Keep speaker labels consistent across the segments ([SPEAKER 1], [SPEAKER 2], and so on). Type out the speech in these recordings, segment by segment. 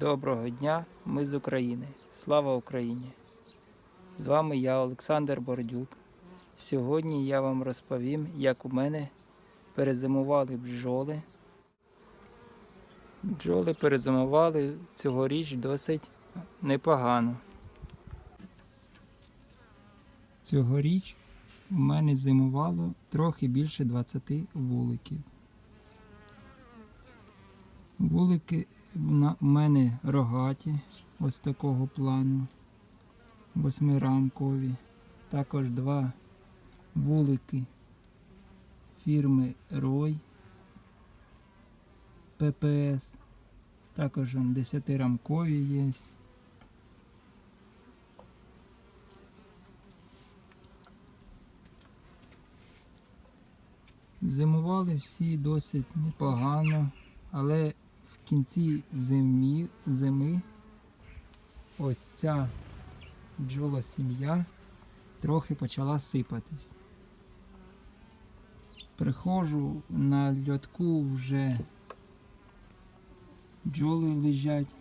[SPEAKER 1] Доброго дня, ми з України. Слава Україні! З вами я, Олександр Бордюк. Сьогодні я вам розповім, як у мене перезимували бджоли. Бджоли перезимували цьогоріч досить непогано. Цьогоріч у мене зимувало трохи більше 20 вуликів. Вулики у мене рогаті, ось такого плану, восьмирамкові. Також два вулики фірми Рой ППС. Також он десятирамкові є. Зимували всі досить непогано, але в кінці зимі, зими ось ця бджола сім'я трохи почала сипатись. Приходжу на льотку вже бджоли лежать,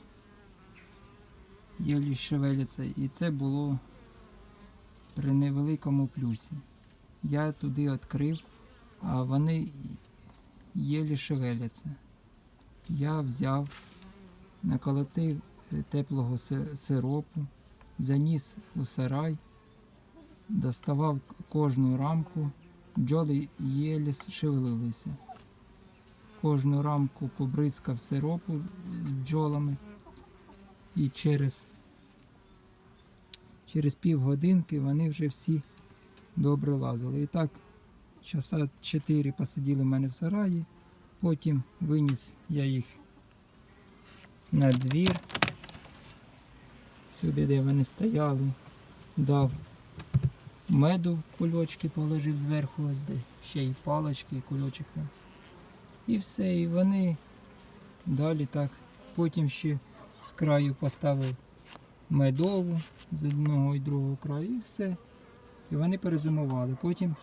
[SPEAKER 1] єлі шевеляться, і це було при невеликому плюсі. Я туди відкрив, а вони єлі шевеляться я взяв, наколотив е, теплого сиропу, заніс у сарай, доставав кожну рамку, бджоли єлі шевелилися. Кожну рамку побризкав сиропу з бджолами і через, через півгодинки вони вже всі добре лазили. І так, часа 4 посиділи в мене в сараї. Потім виніс я їх на двір, сюди, де вони стояли, дав меду кульочки, положив зверху, ось де ще й палочки, і кульочок там. І все, і вони далі так. Потім ще з краю поставив медову з одного і другого краю, і все. І вони перезимували. Потім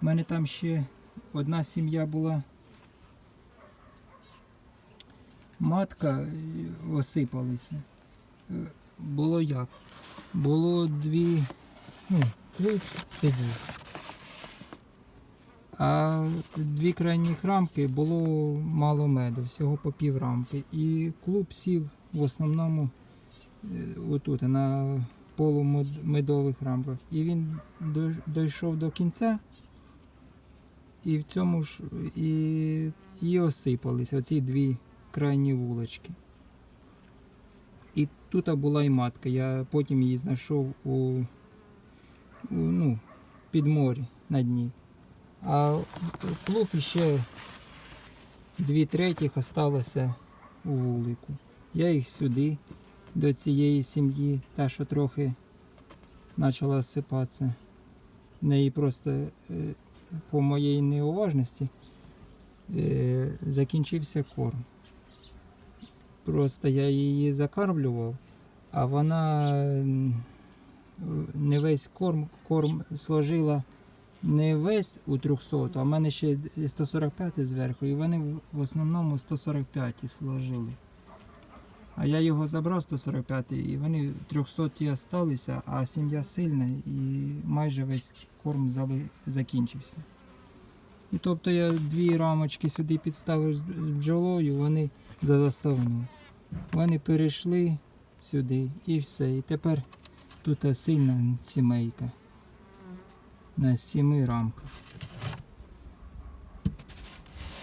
[SPEAKER 1] в мене там ще одна сім'я була. Матка осипалися. Е, Було як? Було дві, ну, клуб сидів. А дві крайніх рамки було мало меду, всього по пів рамки. І клуб сів в основному е, отут, на полумедових рамках. І він дійшов до кінця, і в цьому ж і, і осипалися оці дві крайні вулочки. І тут була і матка. Я потім її знайшов у, у ну, під морі на дні. А клуб ще дві третіх осталося у вулику. Я їх сюди, до цієї сім'ї, та що трохи почала осипатися. В неї просто е, по моїй неуважності е, закінчився корм. Просто я її закармлював, а вона не весь корм, корм сложила не весь у 300, а в мене ще 145 зверху, і вони в- основному 145 сложили. А я його забрав 145 і вони 300 залишилися, а сім'я сильна і майже весь корм закінчився. І тобто я дві рамочки сюди підставив з бджолою, вони за заставну. Вони перейшли сюди і все. І тепер тут сильна сімейка. На сіми рамках.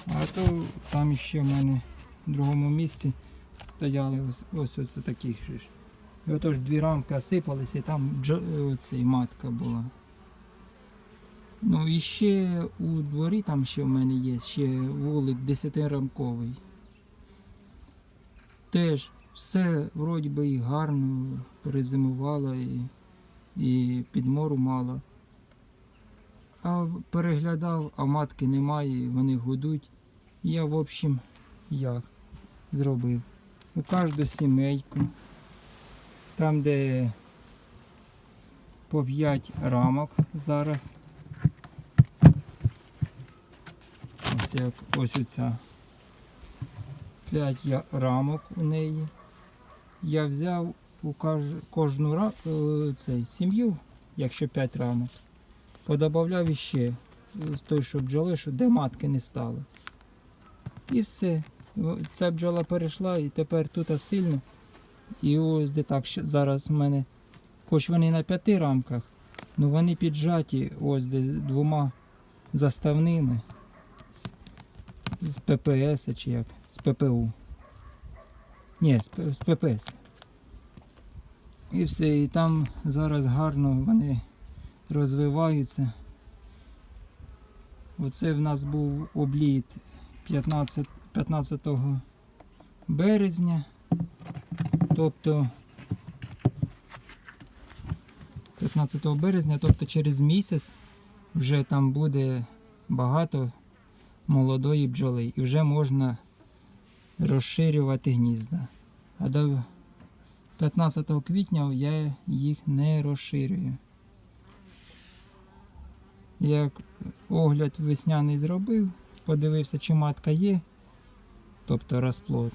[SPEAKER 1] А то там ще в мене в другому місці стояли ось ось, ось таких ж. І отож дві рамки осипалися, і там бджо- оцей матка була. Ну і ще у дворі там ще в мене є ще вулик 10-рамковий. Теж все вроді би і гарно перезимувало і, і підмору мало. А переглядав, а матки немає, вони гудуть. Я, в общем, як зробив. У кожну сімейку, там, де по 5 рамок зараз. Ось як ось оця. 5 рамок у неї. я взяв у кожну е, цей, сім'ю, якщо 5 рамок, подобавляв іще е, з той, що бджоли, що де матки не стало. І все. Ця бджола перейшла і тепер тут сильно. І ось де так зараз в мене, хоч вони на п'яти рамках, ну вони піджаті ось де двома заставними з ППС чи як, з ППУ. Ні, з, ППС. І все, і там зараз гарно вони розвиваються. Оце в нас був обліт 15, 15 березня. Тобто 15 березня, тобто через місяць вже там буде багато молодої бджоли і вже можна розширювати гнізда. А до 15 квітня я їх не розширюю. Як огляд весняний зробив, подивився, чи матка є, тобто розплод.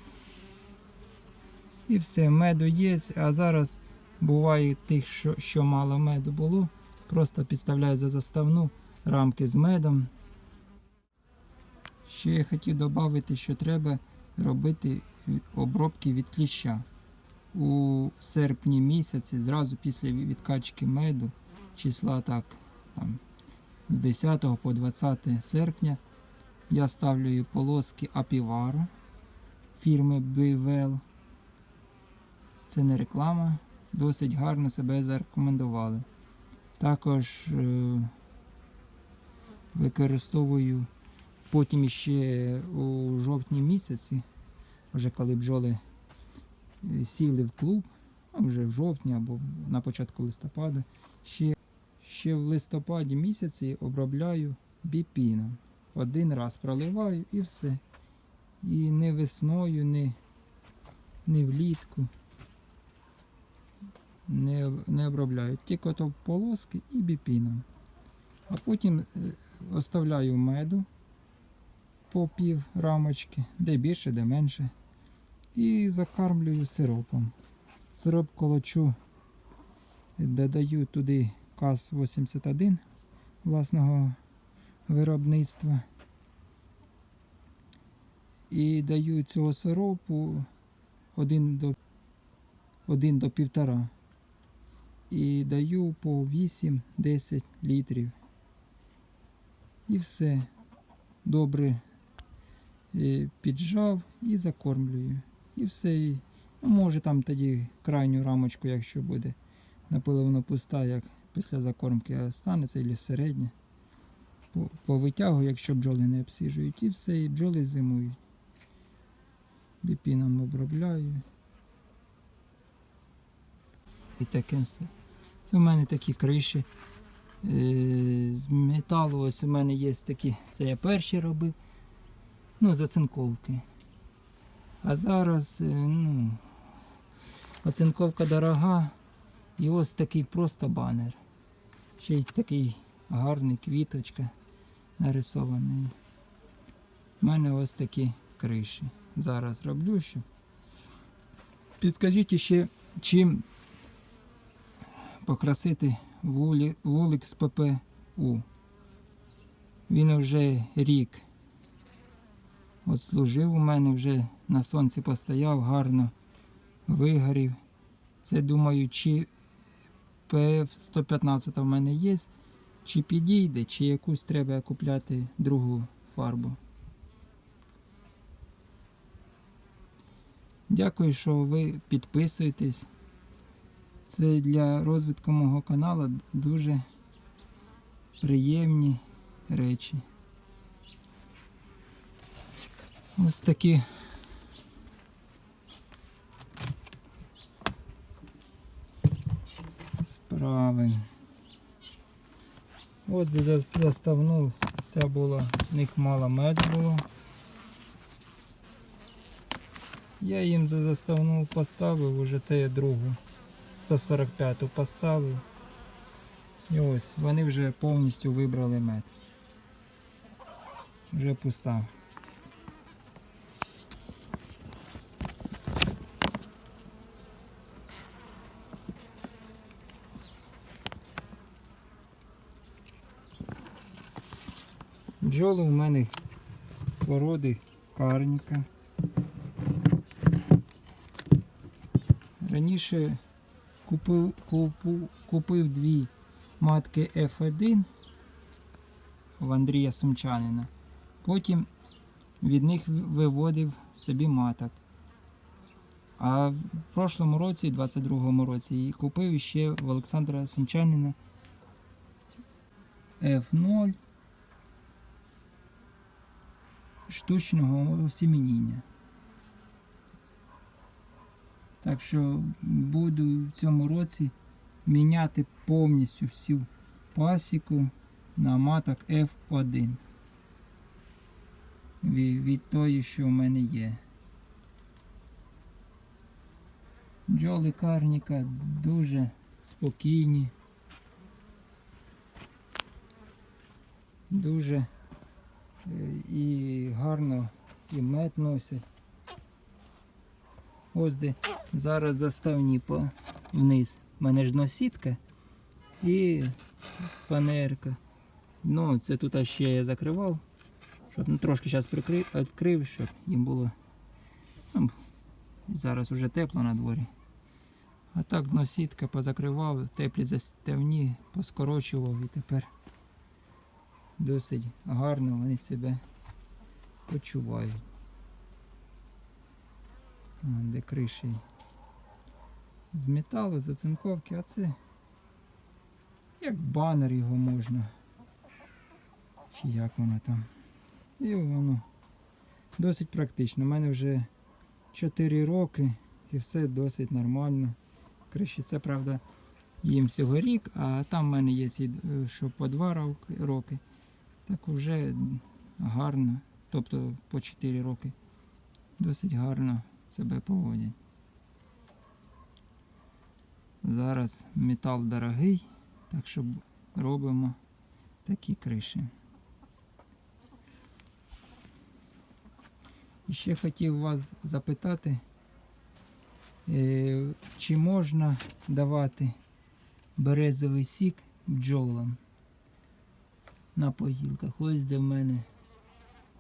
[SPEAKER 1] І все, меду є, а зараз буває тих, що, що мало меду було, просто підставляю за заставну рамки з медом. Ще я хотів додати, що треба робити обробки від кліща. У серпні місяці, зразу після відкачки меду, числа так, там, з 10 по 20 серпня, я ставлю полоски Апівару фірми Бивел. Це не реклама, досить гарно себе зарекомендували. Також е, використовую потім ще у жовтні місяці, вже коли бджоли е, сіли в клуб, вже в жовтні або на початку листопада, ще, ще в листопаді місяці обробляю біпіном. Один раз проливаю і все. І не весною, не, не влітку не, не обробляю. Тільки то полоски і біпіном. А потім е, оставляю меду по пів рамочки, де більше, де менше. І закармлюю сиропом. Сироп колочу, додаю туди КАЗ-81 власного виробництва. І даю цього сиропу 1 до, 1 до 1,5 і даю по 8-10 літрів. І все. Добре піджав і закормлюю. І все. Ну, може там тоді крайню рамочку, якщо буде напиливно пуста, як після закормки останеться, або середня. По, по витягу, якщо бджоли не обсіжують, і все, і бджоли зимують. Біпіном обробляю. І таке все. Це у мене такі криші. Е, З металу ось у мене є такі, це я перші робив. Ну, зацинковки. А зараз, е, ну, оцинковка дорога. І ось такий просто банер. Ще й такий гарний квіточка нарисований. У мене ось такі криші. Зараз роблю ще. Підскажіть ще, чим покрасити вулик з ППУ. Він вже рік от служив у мене, вже на сонці постояв, гарно вигорів. Це думаю, чи ПФ-115 в мене є, чи підійде, чи якусь треба купляти другу фарбу. Дякую, що ви підписуєтесь. Це для розвитку мого каналу дуже приємні речі. Ось такі справи. Ось де зас- заставну, ця була, в них мало меду було. Я їм за заставну поставив, уже це я другу. 145-ту поставив. І ось вони вже повністю вибрали мед. Вже пуста. Бджоли у мене породи карніка. Раніше купив, купу, купив дві матки F1 в Андрія Сумчанина. Потім від них виводив собі маток. А в прошлому році, 22-му році, купив ще в Олександра Сумчанина F0 штучного осімініння. Так що буду в цьому році міняти повністю всю пасіку на маток F1 від, тої, що в мене є. Бджоли карніка дуже спокійні. Дуже і гарно і мед носять. Ось де зараз заставні по вниз. У мене ж носітка і фанерка. Ну, це тут ще я закривав, щоб ну, трошки зараз відкрив, щоб їм було. Ну, зараз уже тепло на дворі. А так носітка позакривав, теплі заставні, поскорочував і тепер досить гарно вони себе почувають. О, де криші з металу, зацинковки, а це як банер його можна. Чи як воно там. І воно досить практично. У мене вже 4 роки і все досить нормально. Криші це правда їм всього рік, а там в мене є е, що по 2 роки- роки. Так вже гарно. Тобто по 4 роки. Досить гарно себе поводять. Зараз метал дорогий, так що робимо такі криші. І ще хотів вас запитати, е, чи можна давати березовий сік бджолам на поїлках. Ось де в мене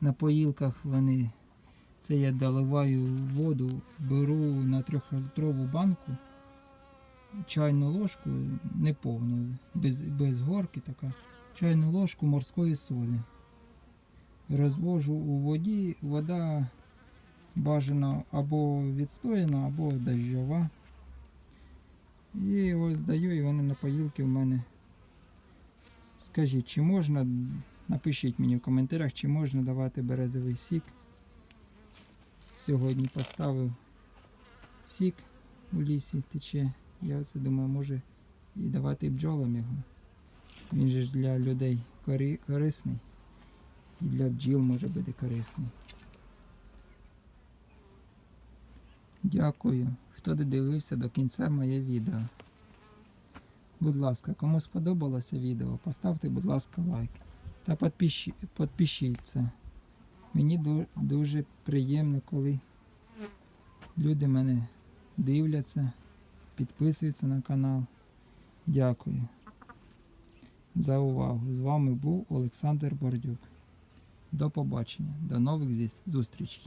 [SPEAKER 1] на поїлках вони. Це я доливаю воду, беру на трьохлітрову банку чайну ложку, не повну, без, без горки така, чайну ложку морської солі. Розвожу у воді, вода бажана або відстояна, або дощова. І ось даю, і вони на поїлки в мене. Скажіть, чи можна, напишіть мені в коментарях, чи можна давати березовий сік. Сьогодні поставив сік у лісі тече. Я оце думаю, може і давати бджолам його. Він же ж для людей корі- корисний. І для бджіл може бути корисний. Дякую, хто додивився до кінця моє відео. Будь ласка, кому сподобалося відео, поставте, будь ласка, лайк. Та підпиші- підпишіться. Мені дуже приємно, коли люди мене дивляться, підписуються на канал. Дякую за увагу. З вами був Олександр Бордюк. До побачення, до нових зустрічей.